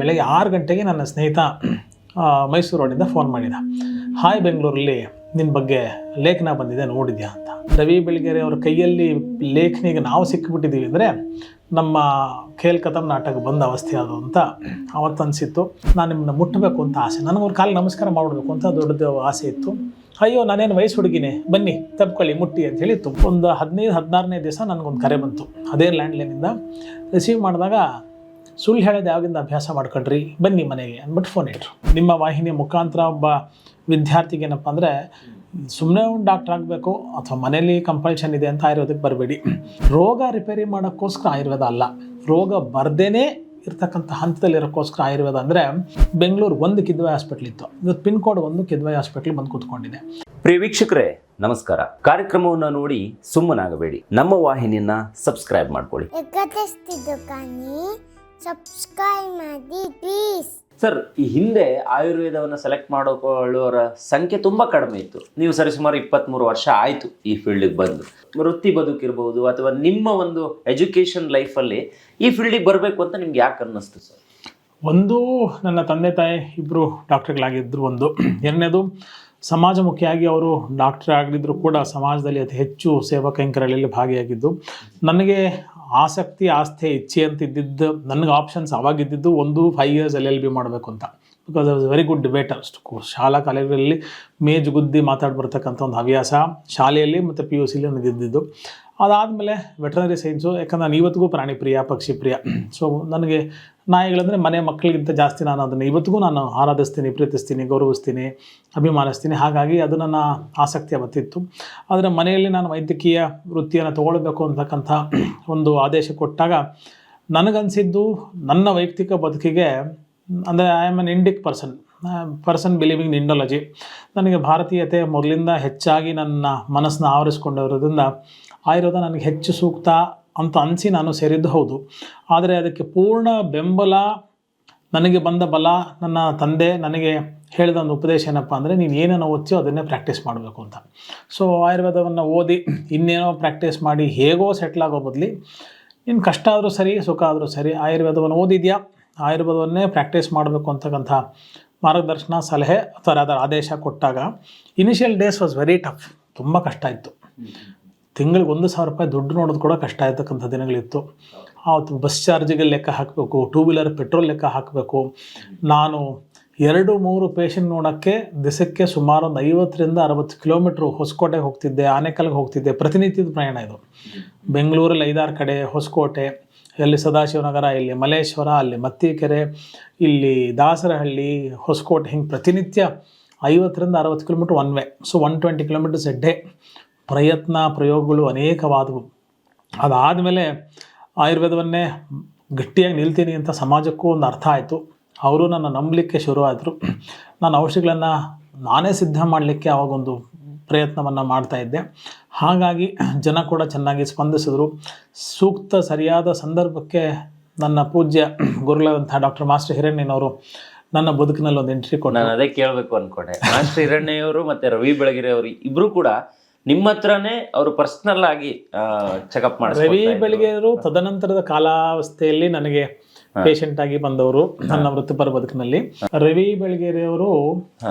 ಬೆಳಗ್ಗೆ ಆರು ಗಂಟೆಗೆ ನನ್ನ ಸ್ನೇಹಿತ ಮೈಸೂರು ರೋಡಿಂದ ಫೋನ್ ಮಾಡಿದ. ಹಾಯ್ ಬೆಂಗಳೂರಲ್ಲಿ ನಿನ್ನ ಬಗ್ಗೆ ಲೇಖನ ಬಂದಿದೆ, ನೋಡಿದ್ಯಾ? ಅಂತ. ರವಿ ಬೆಳಗೆರೆ ಅವರ ಕೈಯಲ್ಲಿ ಲೇಖನಿಗೆ ನಾವು ಸಿಕ್ಕಿಬಿಟ್ಟಿದ್ದೀವಿ ಅಂದರೆ, ನಮ್ಮ ಖೇಲ್ ಕಥಮ್ ನಾಟಕ ಬಂದ ಅವಸ್ಥೆ ಅದು ಅಂತ ಅವತ್ತು ಅನಿಸಿತ್ತು ನಾನು ನಿಮ್ಮನ್ನ ಮುಟ್ಟಬೇಕು ಅಂತ ಆಸೆ. ನನಗೊಂದು ಕಾಲು ನಮಸ್ಕಾರ ಮಾಡಬೇಕು ಅಂತ ದೊಡ್ಡದು ಆಸೆ ಇತ್ತು. ಅಯ್ಯೋ, ನಾನೇನು ವಯಸ್ಸು ಹುಡುಗಿನೇ ಬನ್ನಿ ತಪ್ಕೊಳ್ಳಿ ಮುಟ್ಟಿ ಅಂತ ಹೇಳಿತ್ತು ಒಂದು ಹದಿನೈದು, ಹದಿನಾರನೇ ದಿವಸ ನನಗೊಂದು ಕರೆ ಬಂತು. ಅದೇ ಲ್ಯಾಂಡ್ಲೈನಿಂದ ರಿಸೀವ್ ಮಾಡಿದಾಗ ಸುಳ್ಳು ಹೇಳೋದು ಯಾವಾಗಿಂದ ಅಭ್ಯಾಸ ಮಾಡ್ಕೊಂಡ್ರಿ ಬನ್ನಿ ಮನೆಗೆ ಅಂದ್ಬಿಟ್ಟು ಫೋನ್ ಇಟ್ರು. ನಿಮ್ಮ ವಾಹಿನಿಯ ಮುಖಾಂತರ ಒಬ್ಬ ವಿದ್ಯಾರ್ಥಿಗೆ ಏನಪ್ಪ ಅಂದರೆ ಸುಮ್ಮನೆ ಒಂದು ಡಾಕ್ಟರ್ ಆಗಬೇಕು ಅಥವಾ ಮನೇಲಿ ಕಂಪಲ್ಷನ್ ಇದೆ ಅಂತ ಆಯುರ್ವೇದಕ್ಕೆ ಬರಬೇಡಿ. ರೋಗ ರಿಪೇರಿ ಮಾಡೋಕ್ಕೋಸ್ಕರ ಆಯುರ್ವೇದ ಅಲ್ಲ. ರೋಗ ಬರ್ದೇನೆ ಇರ್ತಕ್ಕಂಥ ಹಂತದಲ್ಲಿರೋಕ್ಕೋಸ್ಕರ ಆಯುರ್ವೇದ ಅಂದರೆ ಬೆಂಗಳೂರು ಒಂದು ಕಿದ್ವಾಯಿ ಹಾಸ್ಪಿಟ್ಲ್ ಇತ್ತು. ಇವತ್ತು ಪಿನ್ ಕೋಡ್ ಒಂದು ಕಿದ್ವಾಯಿ ಹಾಸ್ಪಿಟ್ಲ್ ಬಂದು ಕೂತ್ಕೊಂಡಿದೆ. ಪ್ರಿಯ ವೀಕ್ಷಕರೇ ನಮಸ್ಕಾರ. ಕಾರ್ಯಕ್ರಮವನ್ನು ನೋಡಿ ಸುಮ್ಮನಾಗಬೇಡಿ. ನಮ್ಮ ವಾಹಿನಿಯನ್ನ ಸಬ್ಸ್ಕ್ರೈಬ್ ಮಾಡ್ಕೊಳ್ಳಿ. ಸಬ್ಸ್ಕ್ರೈಬ್ ಮಾಡಿ ಪ್ಲೀಸ್ ಸರ್ ಈ ಹಿಂದೆ ಆಯುರ್ವೇದವನ್ನು ಸೆಲೆಕ್ಟ್ ಮಾಡಿಕೊಳ್ಳುವವರ ಸಂಖ್ಯೆ ತುಂಬ ಕಡಿಮೆ ಇತ್ತು. ನೀವು ಸರಿಸುಮಾರು ಇಪ್ಪತ್ತ್ಮೂರು ವರ್ಷ ಆಯಿತು ಈ ಫೀಲ್ಡಿಗೆ ಬಂದು. ವೃತ್ತಿ ಬದುಕಿರ್ಬೋದು ಅಥವಾ ನಿಮ್ಮ ಒಂದು ಎಜುಕೇಷನ್ ಲೈಫಲ್ಲಿ ಈ ಫೀಲ್ಡಿಗೆ ಬರಬೇಕು ಅಂತ ನಿಮ್ಗೆ ಯಾಕೆ ಅನ್ನಿಸ್ತು ಸರ್ ಒಂದು ನನ್ನ ತಂದೆ ತಾಯಿ ಇಬ್ಬರು ಡಾಕ್ಟರ್ಗಳಾಗಿದ್ದರು ಒಂದು. ಎರಡನೇದು ಸಮಾಜಮುಖಿಯಾಗಿ ಅವರು ಡಾಕ್ಟರ್ ಆಗಿದ್ರು ಕೂಡ ಸಮಾಜದಲ್ಲಿ ಅತಿ ಹೆಚ್ಚು ಸೇವಾ ಕೈಂಕರ್ಯಗಳಲ್ಲಿ ಭಾಗಿಯಾಗಿದ್ದು, ನನಗೆ ಆಸಕ್ತಿ, ಆಸ್ಥೆ, ಇಚ್ಛೆ ಅಂತ ಇದ್ದಿದ್ದು ನನಗೆ ಆಪ್ಷನ್ಸ್ ಅವಾಗಿದ್ದಿದ್ದು ಒಂದು five years L L B ಮಾಡಬೇಕು ಅಂತ. Because was very good debater ಅಷ್ಟು ಶಾಲಾ ಕಾಲೇಜುಗಳಲ್ಲಿ ಮೇಜು ಗುದ್ದಿ ಮಾತಾಡಿ ಬರ್ತಕ್ಕಂಥ ಒಂದು ಹವ್ಯಾಸ ಶಾಲೆಯಲ್ಲಿ ಮತ್ತು ಪಿ ಯು ಸಿಲಿ ನನಗೆ ಇದ್ದಿದ್ದು. ಅದಾದಮೇಲೆ ವೆಟರ್ನರಿ ಸೈನ್ಸು, ಯಾಕಂದ್ರೆ ನಾನು ಇವತ್ತಿಗೂ ಪ್ರಾಣಿ ಪ್ರಿಯ ಪಕ್ಷಿ ಪ್ರಿಯ ಸೊ ನನಗೆ ನಾಯಿಗಳಂದರೆ ಮನೆ ಮಕ್ಕಳಿಗಿಂತ ಜಾಸ್ತಿ ನಾನು ಅದನ್ನು ಇವತ್ತಿಗೂ ನಾನು ಆರಾಧಿಸ್ತೀನಿ, ಪ್ರೀತಿಸ್ತೀನಿ, ಗೌರವಿಸ್ತೀನಿ, ಅಭಿಮಾನಿಸ್ತೀನಿ. ಹಾಗಾಗಿ ಅದು ನನ್ನ ಆಸಕ್ತಿ ಅವತ್ತಿತ್ತು. ಆದರೆ ಮನೆಯಲ್ಲಿ ನಾನು ವೈದ್ಯಕೀಯ ವೃತ್ತಿಯನ್ನು ತಗೊಳ್ಬೇಕು ಅಂತಕ್ಕಂಥ ಒಂದು ಆದೇಶ ಕೊಟ್ಟಾಗ ನನಗನ್ಸಿದ್ದು ನನ್ನ ವೈಯಕ್ತಿಕ ಬದುಕಿಗೆ, ಅಂದರೆ I am an Indic person person believing Indology ನನಗೆ ಭಾರತೀಯತೆ ಮೊದಲಿಂದ ಹೆಚ್ಚಾಗಿ ನನ್ನ ಮನಸ್ಸನ್ನ ಆವರಿಸ್ಕೊಂಡಿರೋದ್ರಿಂದ ಆಯುರ್ವೇದ ನನಗೆ ಹೆಚ್ಚು ಸೂಕ್ತ ಅಂತ ಅನಿಸಿ ನಾನು ಸೇರಿದ್ದು ಹೌದು. ಆದರೆ ಅದಕ್ಕೆ ಪೂರ್ಣ ಬೆಂಬಲ ನನಗೆ ಬಂದ ಬಲ ನನ್ನ ತಂದೆ ನನಗೆ ಹೇಳಿದ ಒಂದು ಉಪದೇಶ ಏನಪ್ಪ ಅಂದರೆ ನೀನು ಏನೇನೋ ಓದ್ತೀಯೋ ಅದನ್ನೇ ಪ್ರಾಕ್ಟೀಸ್ ಮಾಡಬೇಕು ಅಂತ. ಸೊ ಆಯುರ್ವೇದವನ್ನು ಓದಿ ಇನ್ನೇನೋ ಪ್ರಾಕ್ಟೀಸ್ ಮಾಡಿ ಹೇಗೋ ಸೆಟ್ಲ್ ಆಗೋ ಬದಲಿ ಇನ್ನು ಕಷ್ಟ ಆದರೂ ಸರಿ, ಸುಖ ಆದರೂ ಸರಿ, ಆಯುರ್ವೇದವನ್ನು ಓದಿದ್ಯಾ? ಆಯುರ್ವೇದವನ್ನೇ ಪ್ರಾಕ್ಟೀಸ್ ಮಾಡಬೇಕು ಅಂತಕ್ಕಂಥ ಮಾರ್ಗದರ್ಶನ, ಸಲಹೆ ಅಥವಾ ಅದರ ಆದೇಶ ಕೊಟ್ಟಾಗ initial days was very tough ತುಂಬ ಕಷ್ಟ ಇತ್ತು. ತಿಂಗಳಿಗೆ ಒಂದು ಸಾವಿರ ರೂಪಾಯಿ ದುಡ್ಡು ನೋಡೋದು ಕೂಡ ಕಷ್ಟ ಆಯ್ತಕ್ಕಂಥ ದಿನಗಳಿತ್ತು. ಆವತ್ತು ಬಸ್ ಚಾರ್ಜಿಗೆ ಲೆಕ್ಕ ಹಾಕಬೇಕು ಟೂ ವೀಲರ್ ಪೆಟ್ರೋಲ್ ಲೆಕ್ಕ ಹಾಕಬೇಕು. ನಾನು ಎರಡು, ಮೂರು ಪೇಷಂಟ್ ನೋಡೋಕ್ಕೆ ದಿಸಕ್ಕೆ ಸುಮಾರು ಒಂದು ಐವತ್ತರಿಂದ ಅರವತ್ತು ಕಿಲೋಮೀಟ್ರ್ ಹೊಸಕೋಟೆಗೆ ಹೋಗ್ತಿದ್ದೆ, ಆನೆಕಲ್ಗೆ ಹೋಗ್ತಿದ್ದೆ. ಪ್ರತಿನಿತ್ಯದ ಪ್ರಯಾಣ ಇದು. ಬೆಂಗಳೂರಲ್ಲಿ ಐದಾರು ಕಡೆ, ಹೊಸಕೋಟೆ ಇಲ್ಲಿ ಸದಾಶಿವನಗರ, ಇಲ್ಲಿ ಮಲೇಶ್ವರ ಅಲ್ಲಿ ಮತ್ತಿಕೆರೆ, ಇಲ್ಲಿ ದಾಸರಹಳ್ಳಿ, ಹೊಸಕೋಟೆ ಹಿಂಗೆ ಪ್ರತಿನಿತ್ಯ ಐವತ್ತರಿಂದ ಅರವತ್ತು kilometre one way so one twenty kilometres a day ಪ್ರಯತ್ನ ಪ್ರಯೋಗಗಳು ಅನೇಕವಾದವು. ಅದಾದಮೇಲೆ ಆಯುರ್ವೇದವನ್ನೇ ಗಟ್ಟಿಯಾಗಿ ನಿಲ್ತೀನಿ ಅಂತ ಸಮಾಜಕ್ಕೂ ಒಂದು ಅರ್ಥ ಆಯಿತು. ಅವರು ನನ್ನ ನಂಬಲಿಕ್ಕೆ ಶುರುವಾದರು. ನಾನು ಔಷಧಿಗಳನ್ನು ನಾನೇ ಸಿದ್ಧ ಮಾಡಲಿಕ್ಕೆ ಆವಾಗೊಂದು ಪ್ರಯತ್ನವನ್ನು ಮಾಡ್ತಾ ಇದ್ದೆ. ಹಾಗಾಗಿ ಜನ ಕೂಡ ಚೆನ್ನಾಗಿ ಸ್ಪಂದಿಸಿದ್ರು. ಸೂಕ್ತ ಸರಿಯಾದ ಸಂದರ್ಭಕ್ಕೆ ನನ್ನ ಪೂಜ್ಯ ಗುರುಗಳಾದಂಥ ಡಾಕ್ಟರ್ ಮಾಸ್ಟರ್ ಹಿರಣ್ಯನವರು ನನ್ನ ಬದುಕಿನಲ್ಲಿ ಒಂದು ಎಂಟ್ರಿ ಕೊಟ್ಟು ನಾನು ಅದೇ ಕೇಳಬೇಕು ಅನ್ಕೊಂಡೆ. ಮಾಸ್ಟರ್ ಹಿರಣ್ಣಯ್ಯವರು ಮತ್ತು ರವಿ ಬೆಳಗೆರೆ ಅವರು ಇಬ್ರು ಕೂಡ ನಿಮ್ಮ ಹತ್ರನೇ ಅವರು ಪರ್ಸನಲ್ ಆಗಿ ಚೆಕಪ್ ರವಿ ಬೆಳಿಗ್ಗೆ ಬೆಳಗೆಯವರು ತದನಂತರದ ಕಾಲಾವಸ್ಥೆಯಲ್ಲಿ ನನಗೆ ಪೇಷಂಟ್ ಆಗಿ ಬಂದವರು ನನ್ನ ವೃತ್ತಿಪರ ಬದುಕಿನಲ್ಲಿ. ರವಿ ಬೆಳಗೆರೆಯವರು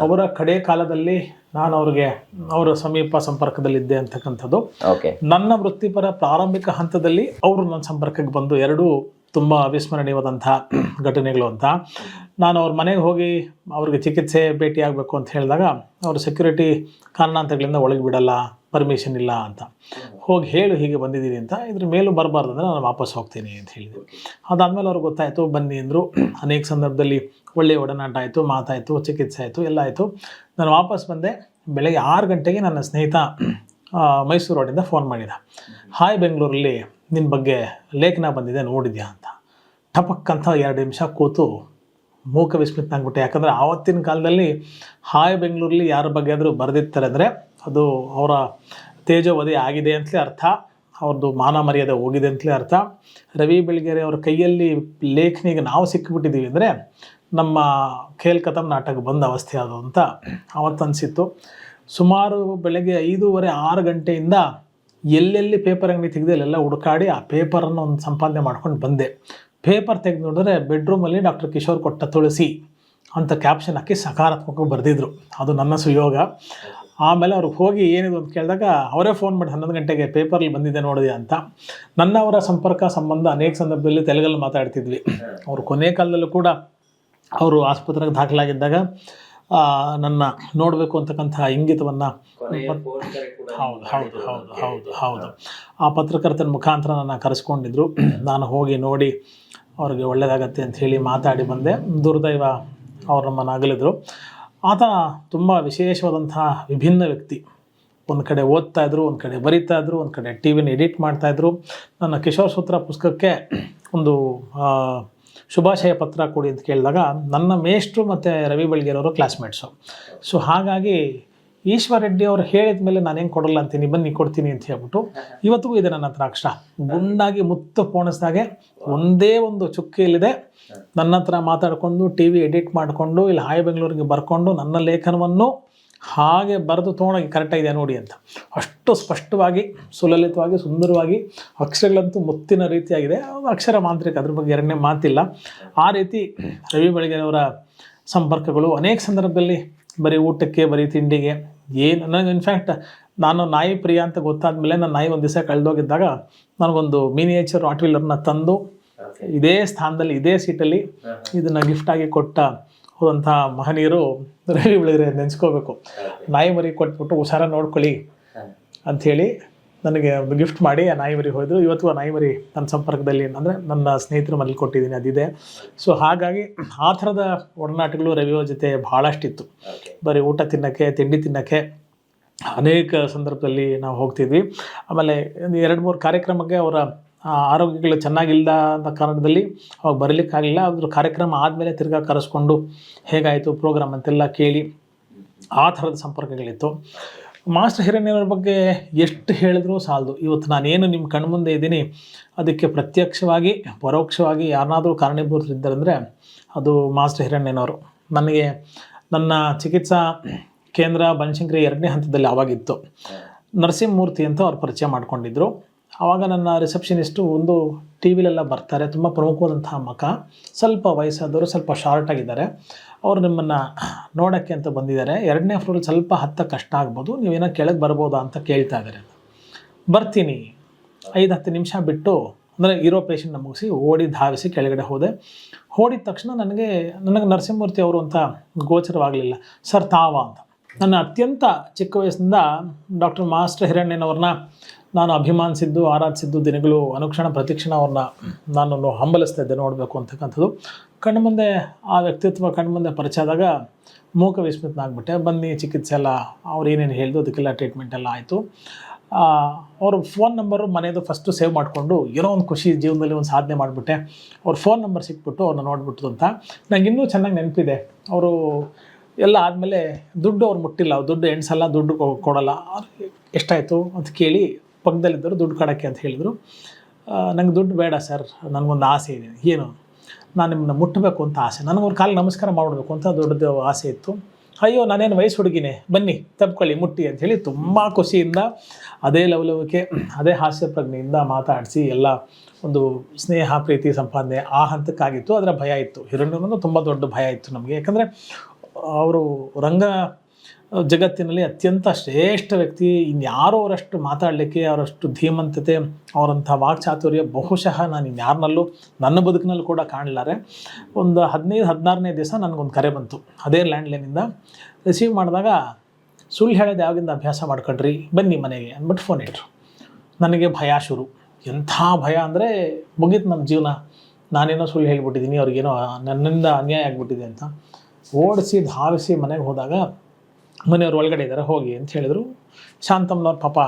ಅವರ ಕಡೆ ಕಾಲದಲ್ಲಿ ನಾನು ಅವ್ರಿಗೆ ಅವರ ಸಮೀಪ ಸಂಪರ್ಕದಲ್ಲಿದ್ದೆ ಅಂತಕ್ಕಂಥದ್ದು. ನನ್ನ ವೃತ್ತಿಪರ ಪ್ರಾರಂಭಿಕ ಹಂತದಲ್ಲಿ ಅವರು ನನ್ನ ಸಂಪರ್ಕಕ್ಕೆ ಬಂದು ಎರಡೂ ತುಂಬ ಅವಿಸ್ಮರಣೀಯವಾದಂಥ ಘಟನೆಗಳು ಅಂತ. ನಾನು ಅವ್ರ ಮನೆಗೆ ಹೋಗಿ ಅವ್ರಿಗೆ ಚಿಕಿತ್ಸೆ ಭೇಟಿ ಆಗಬೇಕು ಅಂತ ಹೇಳಿದಾಗ ಅವರು ಸೆಕ್ಯೂರಿಟಿ ಕಾರಣಾಂತರಗಳಿಂದ ಒಳಗೆ ಬಿಡಲ್ಲ ಪರ್ಮಿಷನ್ ಇಲ್ಲ ಅಂತ. ಹೋಗಿ ಹೇಳು ಹೀಗೆ ಬಂದಿದ್ದೀನಿ ಅಂತ ಇದ್ರ ಮೇಲೂ ಬರಬಾರ್ದು ಅಂದರೆ ನಾನು ವಾಪಸ್ ಹೋಗ್ತೀನಿ ಅಂತ ಹೇಳಿದೆ ಅದಾದಮೇಲೆ ಅವ್ರಿಗೆ ಗೊತ್ತಾಯಿತು, ಬನ್ನಿ ಅಂದರು. ಅನೇಕ ಸಂದರ್ಭದಲ್ಲಿ ಒಳ್ಳೆಯ ಒಡನಾಟ ಆಯಿತು, ಮಾತಾಯಿತು, ಚಿಕಿತ್ಸೆ ಆಯಿತು, ಎಲ್ಲ ಆಯಿತು. ನಾನು ವಾಪಸ್ ಬಂದೆ, ಬೆಳಗ್ಗೆ ಆರು ಗಂಟೆಗೆ ನನ್ನ ಸ್ನೇಹಿತ ಮೈಸೂರು ರೋಡಿಂದ ಫೋನ್ ಮಾಡಿದ. ಹಾಯ್ ಬೆಂಗಳೂರಲ್ಲಿ ನಿನ್ನ ಬಗ್ಗೆ ಲೇಖನ ಬಂದಿದೆ, ನೋಡಿದ್ಯಾ ಅಂತ. ಟಪಕ್ ಅಂತ ಎರಡು ನಿಮಿಷ ಕೂತು ಮೂಕ ವಿಸ್ಮಿತನಾಗ್ಬಿಟ್ಟೆ. ಯಾಕಂದರೆ ಆವತ್ತಿನ ಕಾಲದಲ್ಲಿ ಹಾಯ್ ಬೆಂಗಳೂರಲ್ಲಿ ಯಾರ ಬಗ್ಗೆ ಆದರೂ ಬರೆದಿರ್ತಾರೆ ಅಂದರೆ ಅದು ಅವರ ತೇಜೋವಧಿ ಆಗಿದೆ ಅಂತಲೇ ಅರ್ಥ. ಅವ್ರದ್ದು ಮಾನ ಮರ್ಯಾದೆ ಹೋಗಿದೆ ಅಂತಲೇ ಅರ್ಥ. ರವಿ ಬೆಳಗೆರೆ ಅವರ ಕೈಯಲ್ಲಿ ಲೇಖನಿಗೆ ನಾವು ಸಿಕ್ಕಿಬಿಟ್ಟಿದ್ದೀವಿ ಅಂದರೆ ನಮ್ಮ ಖೇಲ್ ಕಥಮ್ ನಾಟಕ ಬಂದ ಅವಸ್ಥೆ ಅದು ಅಂತ ಅವತ್ತು ಅನಿಸಿತ್ತು. ಸುಮಾರು ಬೆಳಗ್ಗೆ ಐದೂವರೆ ಆರು ಗಂಟೆಯಿಂದ ಎಲ್ಲೆಲ್ಲಿ ಪೇಪರ್ ಅಂಗಡಿ ತೆಗೆದು ಅಲ್ಲೆಲ್ಲ ಹುಡುಕಾಡಿ ಆ ಪೇಪರನ್ನು ಒಂದು ಸಂಪಾದನೆ ಮಾಡ್ಕೊಂಡು ಬಂದೆ. ಪೇಪರ್ ತೆಗೆದು ನೋಡಿದ್ರೆ ಬೆಡ್ರೂಮಲ್ಲಿ ಡಾಕ್ಟರ್ ಕಿಶೋರ್ ಕೊಟ್ಟ ತುಳಸಿ ಅಂತ ಕ್ಯಾಪ್ಷನ್ ಹಾಕಿ ಸಕಾರಾತ್ಮಕವಾಗಿ ಬರೆದಿದ್ರು. ಅದು ನನ್ನ ಸುಯೋಗ. ಆಮೇಲೆ ಅವ್ರಿಗೆ ಹೋಗಿ ಏನಿದು ಅಂತ ಕೇಳಿದಾಗ ಅವರೇ ಫೋನ್ ಮಾಡಿ ಹನ್ನೊಂದು ಗಂಟೆಗೆ ಪೇಪರಲ್ಲಿ ಬಂದಿದೆ ನೋಡಿದೆ ಅಂತ. ನನ್ನ ಅವರ ಸಂಪರ್ಕ ಸಂಬಂಧ ಅನೇಕ ಸಂದರ್ಭದಲ್ಲಿ ತೆಲುಗಲ್ಲಿ ಮಾತಾಡ್ತಿದ್ವಿ. ಅವರು ಕೊನೆ ಕಾಲದಲ್ಲೂ ಕೂಡ ಅವರು ಆಸ್ಪತ್ರೆಗೆ ದಾಖಲಾಗಿದ್ದಾಗ ನನ್ನ ನೋಡಬೇಕು ಅಂತಕ್ಕಂಥ ಇಂಗಿತವನ್ನು ಹೌದು ಹೌದು ಹೌದು ಹೌದು ಹೌದು. ಆ ಪತ್ರಕರ್ತನ ಮುಖಾಂತರ ನನ್ನ ಕರೆಸ್ಕೊಂಡಿದ್ರು. ನಾನು ಹೋಗಿ ನೋಡಿ ಅವ್ರಿಗೆ ಒಳ್ಳೆಯದಾಗತ್ತೆ ಅಂತ ಹೇಳಿ ಮಾತಾಡಿ ಬಂದೆ. ದುರ್ದೈವ ಅವರು ನಮ್ಮನ್ನು ಅಗಲಿದ್ರು ಆತ ತುಂಬ ವಿಶೇಷವಾದಂತಹ ವಿಭಿನ್ನ ವ್ಯಕ್ತಿ. ಒಂದು ಕಡೆ ಓದ್ತಾ ಇದ್ರು ಒಂದು ಕಡೆ ಬರೀತಾ ಇದ್ರು ಒಂದು ಕಡೆ ಟಿ ವಿನ ಎಡಿಟ್ ಮಾಡ್ತಾಯಿದ್ರು ನನ್ನ ಕಿಶೋರ್ ಸೂತ್ರ ಪುಸ್ತಕಕ್ಕೆ ಒಂದು ಶುಭಾಶಯ ಪತ್ರ ಕೊಡಿ ಅಂತ ಕೇಳಿದಾಗ ನನ್ನ ಮೇಷ್ಟ್ರು ಮತ್ತು ರವಿ ಬೆಳಗೆರವರು ಕ್ಲಾಸ್ಮೇಟ್ಸು ಸೊ ಹಾಗಾಗಿ ಈಶ್ವರ್ ರೆಡ್ಡಿ ಅವರು ಹೇಳಿದ ಮೇಲೆ ನಾನು ಹೆಂಗೆ ಕೊಡಲ್ಲ ಅಂತೀನಿ, ಬನ್ನಿ ಕೊಡ್ತೀನಿ ಅಂತ ಹೇಳ್ಬಿಟ್ಟು ಇವತ್ತಿಗೂ ಇದೆ ನನ್ನ ಹತ್ರ ಅಕ್ಷರ. ಗುಂಡಾಗಿ ಮುತ್ತು ಪೋಣಿಸ್ದಾಗೆ ಒಂದೇ ಒಂದು ಚುಕ್ಕಿಯಲ್ಲಿದೆ ನನ್ನ ಹತ್ರ ಮಾತಾಡಿಕೊಂಡು ಟಿ ವಿ ಎಡಿಟ್ ಮಾಡಿಕೊಂಡು, ಇಲ್ಲಿ ಹಾಯ್ ಬೆಂಗಳೂರಿಗೆ ಬರ್ಕೊಂಡು ನನ್ನ ಲೇಖನವನ್ನು ಹಾಗೆ ಬರೆದು ತೊಗೊಂಡೋಗಿ ಇದೆಯಾ ನೋಡಿ ಅಂತ. ಅಷ್ಟು ಸ್ಪಷ್ಟವಾಗಿ ಸುಲಲಿತವಾಗಿ ಸುಂದರವಾಗಿ ಅಕ್ಷರಗಳಂತೂ ಮುತ್ತಿನ ರೀತಿಯಾಗಿದೆ. ಅಕ್ಷರ ಮಾಂತ್ರಿಕ ಅದ್ರ ಬಗ್ಗೆ ಎರಡನೇ ಮಾತಿಲ್ಲ. ಆ ರೀತಿ ರವಿ ಬೆಳಗೆಯವರ ಸಂಪರ್ಕಗಳು ಅನೇಕ ಸಂದರ್ಭದಲ್ಲಿ ಬರೀ ಊಟಕ್ಕೆ ಬರೀ ತಿಂಡಿಗೆ ಏನು ನನಗೆ ಇನ್ಫ್ಯಾಕ್ಟ್ ನಾನು ನಾಯಿ ಪ್ರಿಯ ಅಂತ ಗೊತ್ತಾದ ಮೇಲೆ ನನ್ನ ನಾಯಿ ಒಂದು ದಿವಸ ಕಳೆದೋಗಿದ್ದಾಗ ನನಗೊಂದು ಮಿನಿಯೇಚರ್ ಆಟ್ವೀಲರ್ನ ತಂದು ಇದೇ ಸ್ಥಾನದಲ್ಲಿ ಇದೇ ಸೀಟಲ್ಲಿ ಇದನ್ನು ಗಿಫ್ಟಾಗಿ ಕೊಟ್ಟ ಹೋದಂಥ ಮಹನೀಯರು ರವಿ ಬೆಳಗೆರೆ ನೆನೆಸ್ಕೋಬೇಕು. ನಾಯಿ ಮರಿ ಕೊಟ್ಬಿಟ್ಟು ಹುಷಾರ ನೋಡ್ಕೊಳ್ಳಿ ಅಂಥೇಳಿ ನನಗೆ ಗಿಫ್ಟ್ ಮಾಡಿ ಆ ನಾಯಿ ಮರಿ ಹೋದರು. ಇವತ್ತು ಆ ನಾಯಿ ಮರಿ ನನ್ನ ಸಂಪರ್ಕದಲ್ಲಿ ಅಂದರೆ ನನ್ನ ಸ್ನೇಹಿತರ ಮನೇಲಿ ಕೊಟ್ಟಿದ್ದೀನಿ ಅದಿದೆ. ಸೊ ಹಾಗಾಗಿ ಆ ಥರದ ಒಡನಾಟಗಳು ರವಿಯ ಜೊತೆ ಭಾಳಷ್ಟಿತ್ತು ಬರೀ ಊಟ ತಿನ್ನೋಕ್ಕೆ ತಿಂಡಿ ತಿನ್ನೋಕ್ಕೆ ಅನೇಕ ಸಂದರ್ಭದಲ್ಲಿ ನಾವು ಹೋಗ್ತಿದ್ವಿ. ಆಮೇಲೆ ಎರಡು ಮೂರು ಕಾರ್ಯಕ್ರಮಕ್ಕೆ ಅವರ ಆರೋಗ್ಯಗಳು ಚೆನ್ನಾಗಿಲ್ಲ ಅಂತ ಕಾರಣದಲ್ಲಿ ಅವಾಗ ಬರಲಿಕ್ಕಾಗಲಿಲ್ಲ. ಅದ್ರ ಕಾರ್ಯಕ್ರಮ ಆದಮೇಲೆ ತಿರ್ಗಾ ಕರೆಸ್ಕೊಂಡು ಹೇಗಾಯಿತು ಪ್ರೋಗ್ರಾಮ್ ಅಂತೆಲ್ಲ ಕೇಳಿ ಆ ಥರದ ಸಂಪರ್ಕಗಳಿತ್ತು. ಮಾಸ್ಟರ್ ಹಿರಣ್ಯವ್ರ ಬಗ್ಗೆ ಎಷ್ಟು ಹೇಳಿದ್ರೂ ಸಾಲದು. ಇವತ್ತು ನಾನೇನು ನಿಮ್ಮ ಕಣ್ಮುಂದೆ ಇದ್ದೀನಿ. ಅದಕ್ಕೆ ಪ್ರತ್ಯಕ್ಷವಾಗಿ ಪರೋಕ್ಷವಾಗಿ ಯಾರನ್ನಾದರೂ ಕಾರಣೀಭೂತರಿದ್ದಾರೆಂದರೆ ಅದು ಮಾಸ್ಟರ್ ಹಿರಣ್ಯನವರು. ನನಗೆ ನನ್ನ ಚಿಕಿತ್ಸಾ ಕೇಂದ್ರ ಬನಶಂಕರಿ ಎರಡನೇ ಹಂತದಲ್ಲಿ ಆವಾಗಿತ್ತು ನರಸಿಂಹಮೂರ್ತಿ ಅಂತ ಅವ್ರು ಪರಿಚಯ ಮಾಡ್ಕೊಂಡಿದ್ರು. ಆವಾಗ ನನ್ನ ರಿಸೆಪ್ಷನಿಸ್ಟು ಒಂದು ಟಿ ವಿಲೆಲ್ಲ ಬರ್ತಾರೆ, ತುಂಬ ಪ್ರಮುಖವಾದಂತಹ ಮಕ ಸ್ವಲ್ಪ ವಯಸ್ಸಾದವರು ಸ್ವಲ್ಪ ಶಾರ್ಟ್ ಆಗಿದ್ದಾರೆ. ಅವರು ನಿಮ್ಮನ್ನು ನೋಡೋಕ್ಕೆ ಅಂತ ಬಂದಿದ್ದಾರೆ. ಎರಡನೇ ಫ್ಲೋರ್ ಸ್ವಲ್ಪ ಹತ್ತ ಕಷ್ಟ ಆಗ್ಬೋದು. ನೀವೇನೋ ಕೆಳಗೆ ಬರ್ಬೋದಾ ಅಂತ ಕೇಳ್ತಾ ಇದ್ದಾರೆ. ಬರ್ತೀನಿ. ಐದು ಹತ್ತು ನಿಮಿಷ ಬಿಟ್ಟು ಅಂದರೆ ಇರೋ ಪೇಷಂಟ್ನ ಮುಗಿಸಿ ಓಡಿ ಧಾವಿಸಿ ಕೆಳಗಡೆ ಹೋದೆ. ಓಡಿದ ತಕ್ಷಣ ನನಗೆ ನನಗೆ ನರಸಿಂಹಮೂರ್ತಿ ಅವರು ಅಂತ ಗೋಚರವಾಗಲಿಲ್ಲ. ಸರ್, ತಾವ ಅಂತ. ನನ್ನ ಅತ್ಯಂತ ಚಿಕ್ಕ ವಯಸ್ಸಿನಿಂದ ಡಾಕ್ಟರ್ ಮಾಸ್ಟರ್ ಹಿರಣ್ಯನವ್ರನ್ನ ನಾನು ಅಭಿಮಾನಿಸಿದ್ದು, ಆರಾಧಿಸಿದ್ದು ದಿನಗಳು ಅನುಕ್ಷಣ ಪ್ರತಿಕ್ಷಣ ಅವ್ರನ್ನ ನಾನು ಹಂಬಲಿಸ್ತಾ ಇದ್ದೆ ನೋಡಬೇಕು ಅಂತಕ್ಕಂಥದ್ದು. ಕಣ್ಮುಂದೆ ಆ ವ್ಯಕ್ತಿತ್ವ ಕಣ್ಮುಂದೆ ಪರಿಚಯ ಆದಾಗ ಮೂಕ ವಿಸ್ಮಿತನಾಗ್ಬಿಟ್ಟೆ ಬನ್ನಿ, ಚಿಕಿತ್ಸೆ ಎಲ್ಲ ಅವ್ರು ಏನೇನು ಹೇಳಿದ್ರು ಅದಕ್ಕೆಲ್ಲ ಟ್ರೀಟ್ಮೆಂಟ್ ಎಲ್ಲ ಆಯಿತು. ಅವ್ರ ಫೋನ್ ನಂಬರು ಮನೆಯದು ಫಸ್ಟು ಸೇವ್ ಮಾಡಿಕೊಂಡು ಏನೋ ಒಂದು ಖುಷಿ ಜೀವನದಲ್ಲಿ ಒಂದು ಸಾಧನೆ ಮಾಡಿಬಿಟ್ಟೆ. ಅವ್ರ ಫೋನ್ ನಂಬರ್ ಸಿಕ್ಬಿಟ್ಟು ಅವ್ರನ್ನ ನೋಡ್ಬಿಟ್ಟು ಅಂತ. ನಂಗೆ ಇನ್ನೂ ಚೆನ್ನಾಗಿ ನೆನಪಿದೆ. ಅವರು ಎಲ್ಲ ಆದಮೇಲೆ ದುಡ್ಡು ಅವ್ರು ಮುಟ್ಟಿಲ್ಲ. ದುಡ್ಡು ಎಣ್ಸಲ್ಲ ದುಡ್ಡು ಕೊಡಲ್ಲ. ಎಷ್ಟಾಯಿತು ಅಂತ ಕೇಳಿ ಪಕ್ಕದಲ್ಲಿದ್ದರು ದುಡ್ಡು ಕೊಡೋಕ್ಕೆ ಅಂತ ಹೇಳಿದರು. ನಂಗೆ ದುಡ್ಡು ಬೇಡ ಸರ್, ನನಗೊಂದು ಆಸೆ ಇದೆ. ಏನು? ನಾನು ನಿಮ್ಮನ್ನ ಮುಟ್ಟಬೇಕು ಅಂತ ಆಸೆ. ನನಗೊಂದು ಕಾಲಿಗೆ ನಮಸ್ಕಾರ ಮಾಡಬೇಕು ಅಂತ ದೊಡ್ಡದು ಆಸೆ ಇತ್ತು. ಅಯ್ಯೋ, ನಾನೇನು ವಯಸ್ಸು ಹುಡುಗಿನೇ? ಬನ್ನಿ ತಪ್ಕೊಳ್ಳಿ ಮುಟ್ಟಿ ಅಂತ ಹೇಳಿ ತುಂಬ ಖುಷಿಯಿಂದ, ಅದೇ ಲವಲವಿಕೆ ಅದೇ ಹಾಸ್ಯ ಪ್ರಜ್ಞೆಯಿಂದ ಮಾತಾಡಿಸಿ ಎಲ್ಲ ಒಂದು ಸ್ನೇಹ, ಪ್ರೀತಿ, ಸಂಪಾದನೆ ಆ ಹಂತಕ್ಕಾಗಿತ್ತು. ಅದರ ಭಯ ಇತ್ತು. ಹಿರಣ್ಯನೂ ತುಂಬ ದೊಡ್ಡ ಭಯ ಇತ್ತು ನಮಗೆ. ಯಾಕಂದರೆ, ಅವರು ರಂಗ ಜಗತ್ತಿನಲ್ಲಿ ಅತ್ಯಂತ ಶ್ರೇಷ್ಠ ವ್ಯಕ್ತಿ, ಇನ್ಯಾರೋ ಅವರಷ್ಟು ಮಾತಾಡಲಿಕ್ಕೆ, ಅವರಷ್ಟು ಧೀಮಂತತೆ, ಅವರಂಥ ವಾಕ್ಚಾತುರ್ಯ ಬಹುಶಃ ನಾನು ಇನ್ಯಾರನ್ನಲ್ಲೂ ನನ್ನ ಬದುಕಿನಲ್ಲೂ ಕೂಡ ಕಾಣಲಾರೆ. ಒಂದು ಹದಿನೈದು, ಹದಿನಾರನೇ ದಿವಸ ನನಗೊಂದು ಕರೆ ಬಂತು. ಅದೇ ಲ್ಯಾಂಡ್ಲೈನಿಂದ ರಿಸೀವ್ ಮಾಡಿದಾಗ, ಸುಳ್ಳು ಹೇಳೋದು ಯಾವಾಗಿಂದ ಅಭ್ಯಾಸ ಮಾಡ್ಕೊಂಡ್ರಿ, ಬನ್ನಿ ಮನೆಗೆ ಅಂದ್ಬಿಟ್ಟು ಫೋನ್ ಇಟ್ರು. ನನಗೆ ಭಯ ಶುರು. ಎಂಥ ಭಯ ಅಂದರೆ, ಮುಗೀತು ನಮ್ಮ ಜೀವನ. ನಾನೇನೋ ಸುಳ್ಳು ಹೇಳ್ಬಿಟ್ಟಿದ್ದೀನಿ, ಅವ್ರಿಗೇನೋ ನನ್ನಿಂದ ಅನ್ಯಾಯ ಆಗಿಬಿಟ್ಟಿದೆ ಅಂತ. ಓಡಿಸಿ, ಧಾವಿಸಿ ಮನೆಗೆ ಹೋದಾಗ ಮನೆಯವ್ರು ಒಳಗಡೆ ಇದ್ದಾರೆ, ಹೋಗಿ ಅಂತ ಹೇಳಿದರು. ಶಾಂತಮ್ಮನವ್ರ ಪಾಪ,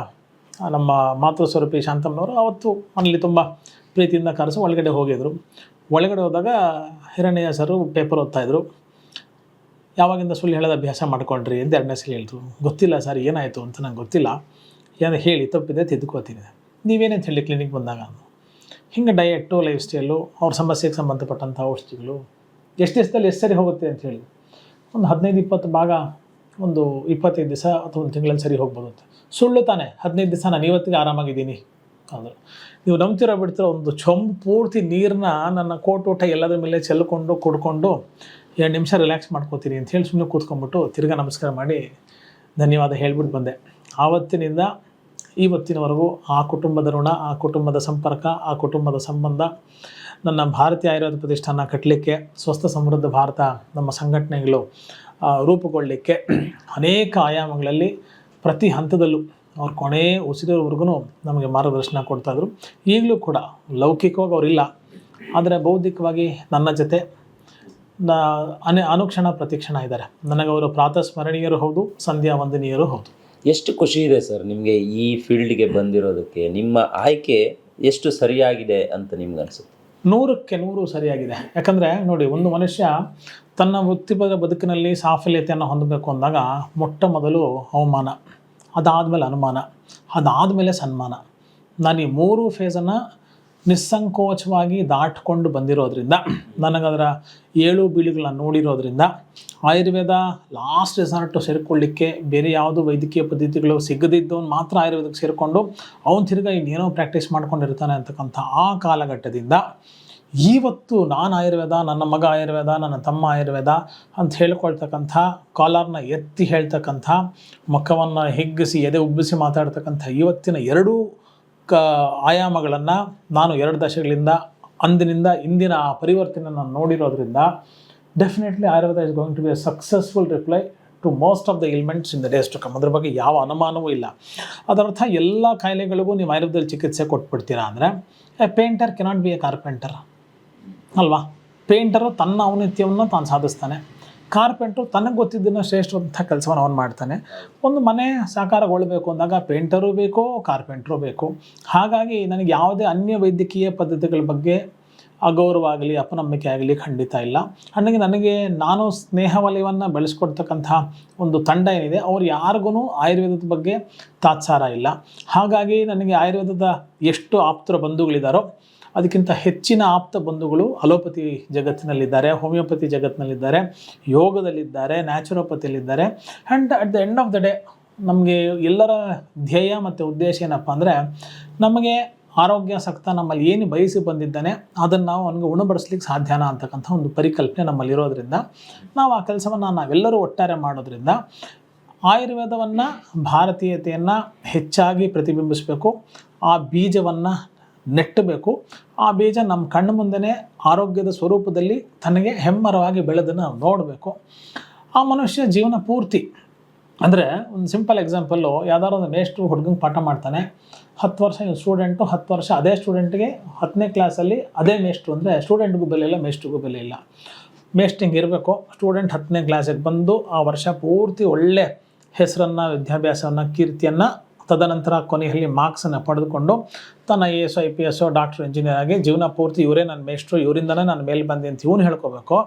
ನಮ್ಮ ಮಾತೃ ಸ್ವರೂಪಿ ಶಾಂತಮ್ಮನವರು ಅವತ್ತು ಮನೇಲಿ ತುಂಬ ಪ್ರೀತಿಯಿಂದ ಕರೆಸಿ ಒಳಗಡೆ ಹೋಗಿದ್ರು. ಒಳಗಡೆ ಹೋದಾಗ ಹಿರಣ್ಯ ಸರು ಪೇಪರ್ ಓದ್ತಾಯಿದ್ರು ಯಾವಾಗಿಂದ ಸುಳ್ಳು ಹೇಳೋದು ಅಭ್ಯಾಸ ಮಾಡ್ಕೊಂಡ್ರಿ ಅಂತ ಎರಡನೇ ಸಲ ಹೇಳಿದ್ರು. ಗೊತ್ತಿಲ್ಲ ಸರ್, ಏನಾಯಿತು ಅಂತ ನಂಗೆ ಗೊತ್ತಿಲ್ಲ. ಏನು ಹೇಳಿ, ತಪ್ಪಿದೆ ತಿದ್ದುಕೋತೀನಿ ನೀವೇನಂತ ಹೇಳಿ ಕ್ಲಿನಿಕ್ ಬಂದಾಗ. ಹಿಂಗೆ ಡಯೆಟ್ಟು ಲೈಫ್ ಸ್ಟೈಲು ಅವ್ರ ಸಮಸ್ಯೆಗೆ ಸಂಬಂಧಪಟ್ಟಂಥ ಔಷಧಿಗಳು, ಎಷ್ಟು ದಿವಸದಲ್ಲಿ ಎಷ್ಟು ಸರಿ ಹೋಗುತ್ತೆ ಅಂತ ಹೇಳಿ ಒಂದು ಹದಿನೈದು, ಇಪ್ಪತ್ತು ಭಾಗ ಒಂದು ಇಪ್ಪತ್ತೈದು ದಿವಸ ಅಥವಾ ಒಂದು ತಿಂಗಳಲ್ಲಿ ಸರಿ ಹೋಗ್ಬೋದು ಅಂತ ಸುಳ್ಳು ತಾನೆ, ಹದಿನೈದು ದಿವಸ ನಾನು ಇವತ್ತಿಗೆ ಆರಾಮಾಗಿದ್ದೀನಿ ಅಂದರು. ನೀವು ನಂಬ್ತಿರೋ ಬಿಡ್ತಿರೋ ಒಂದು ಚೊಂಬು ಪೂರ್ತಿ ನೀರನ್ನ ನನ್ನ ಕೋಟ್ ಊಟ ಎಲ್ಲದರ ಮೇಲೆ ಚೆಲ್ಲಿಕೊಂಡು ಕುಡ್ಕೊಂಡು ಎರಡು ನಿಮಿಷ ರಿಲ್ಯಾಕ್ಸ್ ಮಾಡ್ಕೋತೀನಿ ಅಂತ ಹೇಳಿ ಸುಮ್ಮನೆ ಕೂತ್ಕೊಂಡ್ಬಿಟ್ಟು ತಿರ್ಗಾ ನಮಸ್ಕಾರ ಮಾಡಿ ಧನ್ಯವಾದ ಹೇಳ್ಬಿಟ್ಟು ಬಂದೆ. ಆವತ್ತಿನಿಂದ ಇವತ್ತಿನವರೆಗೂ ಆ ಕುಟುಂಬದ ಋಣ, ಆ ಕುಟುಂಬದ ಸಂಪರ್ಕ, ಆ ಕುಟುಂಬದ ಸಂಬಂಧ, ನನ್ನ ಭಾರತೀಯ ಆಯುರ್ವೇದ ಪ್ರತಿಷ್ಠಾನ ಕಟ್ಟಲಿಕ್ಕೆ, ಸ್ವಸ್ಥ ಸಮೃದ್ಧ ಭಾರತ, ನಮ್ಮ ಸಂಘಟನೆಗಳು ರೂಪುಗೊಳ್ಳಲಿಕ್ಕೆ ಅನೇಕ ಆಯಾಮಗಳಲ್ಲಿ ಪ್ರತಿ ಹಂತದಲ್ಲೂ ಅವ್ರ ಕೊನೆ ಉಸಿರೋವರೆಗೂ ನಮಗೆ ಮಾರ್ಗದರ್ಶನ ಕೊಡ್ತಾಯಿದ್ರು ಈಗಲೂ ಕೂಡ ಲೌಕಿಕವಾಗಿ ಅವರಿಲ್ಲ ಆದರೆ ಬೌದ್ಧಿಕವಾಗಿ ನನ್ನ ಜೊತೆ ನ- ಅನೆ ಅನುಕ್ಷಣ ಪ್ರತಿಕ್ಷಣ ಇದ್ದಾರೆ ನನಗೆ ಅವರು ಪ್ರಾತಃ ಸ್ಮರಣೀಯರು ಹೌದು ಸಂಧ್ಯಾ ವಂದನೀಯರು ಹೌದು. ಎಷ್ಟು ಖುಷಿ ಇದೆ ಸರ್ ನಿಮಗೆ ಈ ಫೀಲ್ಡ್ಗೆ ಬಂದಿರೋದಕ್ಕೆ? ನಿಮ್ಮ ಆಯ್ಕೆ ಎಷ್ಟು ಸರಿಯಾಗಿದೆ ಅಂತ ನಿಮ್ಗೆ ಅನಿಸುತ್ತೆ? ನೂರಕ್ಕೆ ನೂರು ಸರಿಯಾಗಿದೆ. ಯಾಕಂದರೆ ನೋಡಿ ಒಂದು ಮನುಷ್ಯ ತನ್ನ ವೃತ್ತಿಪರ ಬದುಕಿನಲ್ಲಿ ಸಾಫಲ್ಯತೆಯನ್ನು ಹೊಂದಬೇಕು ಅಂದಾಗ ಮೊಟ್ಟ ಮೊದಲು ಅವಮಾನ, ಅದಾದಮೇಲೆ ಅನುಮಾನ, ಅದಾದಮೇಲೆ ಸನ್ಮಾನ. ನಾನು ಈ ಮೂರು ಫೇಸನ್ನು ನಿಸ್ಸಂಕೋಚವಾಗಿ ದಾಟ್ಕೊಂಡು ಬಂದಿರೋದ್ರಿಂದ, ನನಗದರ ಏಳು ಬೀಳುಗಳನ್ನು ನೋಡಿರೋದ್ರಿಂದ ಆಯುರ್ವೇದ ಲಾಸ್ಟ್ ರೆಸಾರ್ಟು ಸೇರಿಕೊಳ್ಳಿಕ್ಕೆ ಬೇರೆ ಯಾವುದು ವೈದ್ಯಕೀಯ ಪದ್ಧತಿಗಳು ಸಿಗದಿದ್ದವನು ಮಾತ್ರ ಆಯುರ್ವೇದಕ್ಕೆ ಸೇರಿಕೊಂಡು ಅವನು ತಿರ್ಗಾ ಇನ್ನೇನೋ ಪ್ರಾಕ್ಟೀಸ್ ಮಾಡ್ಕೊಂಡಿರ್ತಾನೆ ಅಂತಕ್ಕಂಥ ಆ ಕಾಲಘಟ್ಟದಿಂದ ಇವತ್ತು ನಾನು ಆಯುರ್ವೇದ, ನನ್ನ ಮಗ ಆಯುರ್ವೇದ, ನನ್ನ ತಮ್ಮ ಆಯುರ್ವೇದ ಅಂತ ಹೇಳ್ಕೊಳ್ತಕ್ಕಂಥ, ಕಾಲರ್ನ ಎತ್ತಿ ಹೇಳ್ತಕ್ಕಂಥ, ಮುಖವನ್ನು ಹಿಗ್ಗಿಸಿ, ಎದೆ ಉಬ್ಬಿಸಿ ಮಾತಾಡ್ತಕ್ಕಂಥ ಇವತ್ತಿನ ಎರಡೂ ಕ, ಆಯಾಮಗಳನ್ನು ನಾನು ಎರಡು ದಶಕಗಳಿಂದ, ಅಂದಿನಿಂದ, ಇಂದಿನ ಆ ಪರಿವರ್ತನೆ ನಾನು ನೋಡಿರೋದ್ರಿಂದ definitely Ayurveda is going to be a successful reply to most of the ailments in the days to come ಅದ್ರ ಬಗ್ಗೆ ಯಾವ ಅನುಮಾನವೂ ಇಲ್ಲ. ಅದರರ್ಥ ಎಲ್ಲ ಕಾಯಿಲೆಗಳಿಗೂ ನೀವು ಆಯುರ್ವೇದದಲ್ಲಿ ಚಿಕಿತ್ಸೆ ಕೊಟ್ಬಿಡ್ತೀರಾ ಅಂದರೆ, a painter cannot be a carpenter ಅಲ್ವಾ? ಪೇಂಟರು ತನ್ನ ಔನ್ನತ್ಯವನ್ನು ತಾನು ಸಾಧಿಸ್ತಾನೆ. ಕಾರ್ಪೆಂಟ್ರು ತನಗೆ ಗೊತ್ತಿದ್ದನ್ನು ಶ್ರೇಷ್ಠವಂಥ ಕೆಲಸವನ್ನು ಅವನು ಮಾಡ್ತಾನೆ. ಒಂದು ಮನೆ ಸಾಕಾರಗೊಳ್ಳಬೇಕು ಅಂದಾಗ ಪೇಂಟರು ಬೇಕು, ಕಾರ್ಪೆಂಟ್ರು ಬೇಕು. ಹಾಗಾಗಿ ನನಗೆ ಯಾವುದೇ ಅನ್ಯ ವೈದ್ಯಕೀಯ ಪದ್ಧತಿಗಳ ಬಗ್ಗೆ ಅಗೌರವ ಆಗಲಿ, ಅಪನಂಬಿಕೆ ಆಗಲಿ ಖಂಡಿತ ಇಲ್ಲ. ಹಾಗಾಗಿ ನನಗೆ ನಾನು ಸ್ನೇಹ ವಲಯವನ್ನು ಬೆಳೆಸ್ಕೊಡ್ತಕ್ಕಂಥ ಒಂದು ತಂಡ ಏನಿದೆ, ಅವ್ರು ಯಾರಿಗೂ ಆಯುರ್ವೇದದ ಬಗ್ಗೆ ತಾತ್ಸಾರ ಇಲ್ಲ. ಹಾಗಾಗಿ ನನಗೆ ಆಯುರ್ವೇದದ ಎಷ್ಟು ಆಪ್ತರ ಬಂಧುಗಳಿದ್ದಾರೋ ಅದಕ್ಕಿಂತ ಹೆಚ್ಚಿನ ಆಪ್ತ ಬಂಧುಗಳು ಅಲೋಪತಿ ಜಗತ್ತಿನಲ್ಲಿದ್ದಾರೆ, ಹೋಮಿಯೋಪತಿ ಜಗತ್ತಿನಲ್ಲಿದ್ದಾರೆ, ಯೋಗದಲ್ಲಿದ್ದಾರೆ, ನ್ಯಾಚುರೋಪತಿಯಲ್ಲಿದ್ದಾರೆ. And at the end of the day ನಮಗೆ ಎಲ್ಲರ ಧ್ಯೇಯ ಮತ್ತು ಉದ್ದೇಶ ಏನಪ್ಪ ಅಂದರೆ, ನಮಗೆ ಆರೋಗ್ಯ ಸಕ್ತ ನಮ್ಮಲ್ಲಿ ಏನು ಬಯಸಿ ಬಂದಿದ್ದಾನೆ, ಅದನ್ನು ನಾವು ಅವನಿಗೆ ಉಣಬಡಿಸ್ಲಿಕ್ಕೆ ಸಾಧ್ಯನ ಅಂತಕ್ಕಂಥ ಒಂದು ಪರಿಕಲ್ಪನೆ ನಮ್ಮಲ್ಲಿರೋದ್ರಿಂದ ನಾವು ಆ ಕೆಲಸವನ್ನು ನಾವೆಲ್ಲರೂ ಒಟ್ಟಾರೆ ಮಾಡೋದ್ರಿಂದ, ಆಯುರ್ವೇದವನ್ನು, ಭಾರತೀಯತೆಯನ್ನು ಹೆಚ್ಚಾಗಿ ಪ್ರತಿಬಿಂಬಿಸಬೇಕು, ಆ ಬೀಜವನ್ನು ನೆಟ್ಟಬೇಕು. ಆ ಬೀಜ ನಮ್ಮ ಕಣ್ಣು ಮುಂದೆನೇ ಆರೋಗ್ಯದ ಸ್ವರೂಪದಲ್ಲಿ ತನಗೆ ಹೆಮ್ಮರವಾಗಿ ಬೆಳೆದನ್ನು ನೋಡಬೇಕು. ಆ ಮನುಷ್ಯ ಜೀವನ ಪೂರ್ತಿ, ಅಂದರೆ ಒಂದು ಸಿಂಪಲ್ ಎಕ್ಸಾಂಪಲ್ಲು ಯಾವ್ದಾದ್ರು ಒಂದು ಮೇಷ್ಟ್ರು ಹುಡುಗಂಗೆ ಪಾಠ ಮಾಡ್ತಾನೆ, ಹತ್ತು ವರ್ಷ ಸ್ಟೂಡೆಂಟು ಹತ್ತು ವರ್ಷ ಅದೇ ಸ್ಟೂಡೆಂಟ್ಗೆ ಹತ್ತನೇ ಕ್ಲಾಸಲ್ಲಿ ಅದೇ ಮೇಷ್ಟ್ರು ಅಂದರೆ ಸ್ಟೂಡೆಂಟ್ಗೂ ಬೆಲೆ ಇಲ್ಲ ಮೇಷ್ಟ್ರಿಗೂ ಬೆಲೆ ಇಲ್ಲ ಮೇಸ್ಟಿಂಗ್ ಇರಬೇಕು ಸ್ಟೂಡೆಂಟ್ ಹತ್ತನೇ ಕ್ಲಾಸಿಗೆ ಬಂದು ಆ ವರ್ಷ ಪೂರ್ತಿ ಒಳ್ಳೆ ಹೆಸರನ್ನು, ವಿದ್ಯಾಭ್ಯಾಸವನ್ನು, ಕೀರ್ತಿಯನ್ನು ತದನಂತರ ಕೊನೆಯಲ್ಲಿ ಮಾರ್ಕ್ಸನ್ನು ಪಡೆದುಕೊಂಡು ತನ್ನ I S I P S doctor engineer ಆಗಿ ಜೀವನ ಪೂರ್ತಿ ಇವರೇ ನನ್ನ ಮೇಷ್ಟ್ರು, ಇವರಿಂದನೇ ನಾನು ಮೇಲೆ ಬಂದೆ ಅಂತ ಇವನು ಹೇಳ್ಕೋಬೇಕು.